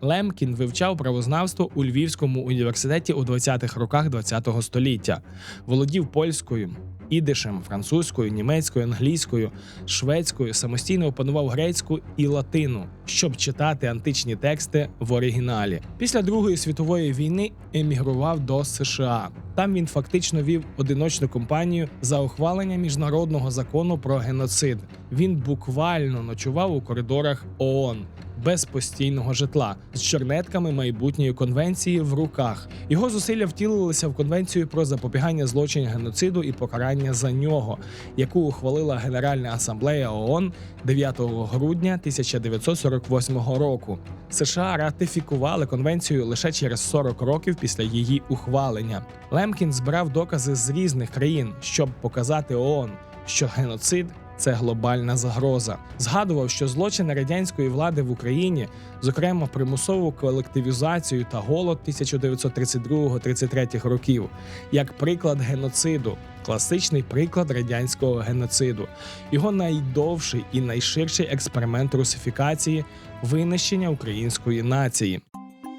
Лемкін вивчав правознавство у Львівському університеті у 20-х роках ХХ століття, володів польською, ідишем, французькою, німецькою, англійською, шведською, самостійно опанував грецьку і латину, щоб читати античні тексти в оригіналі. Після Другої світової війни емігрував до США. Там він фактично вів одиночну кампанію за ухвалення міжнародного закону про геноцид. Він буквально ночував у коридорах ООН без постійного житла з чернетками майбутньої конвенції в руках. Його зусилля втілилися в конвенцію про запобігання злочинів геноциду і покарання за нього, яку ухвалила Генеральна асамблея ООН 9 грудня 1948 року. США ратифікували конвенцію лише через 40 років після її ухвалення. Лемкін збирав докази з різних країн, щоб показати ООН, що геноцид це глобальна загроза. Згадував, що злочини радянської влади в Україні, зокрема примусову колективізацію та голод 1932-33 років, як приклад геноциду, класичний приклад радянського геноциду, його найдовший і найширший експеримент русифікації винищення української нації.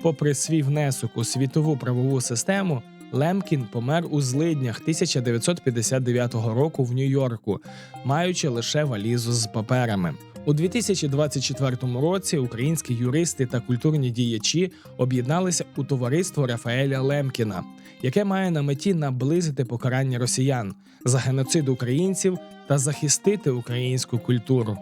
Попри свій внесок у світову правову систему, Лемкін помер у злиднях 1959 року в Нью-Йорку, маючи лише валізу з паперами. У 2024 році українські юристи та культурні діячі об'єдналися у товариство Рафаеля Лемкіна, яке має на меті наблизити покарання росіян за геноцид українців та захистити українську культуру.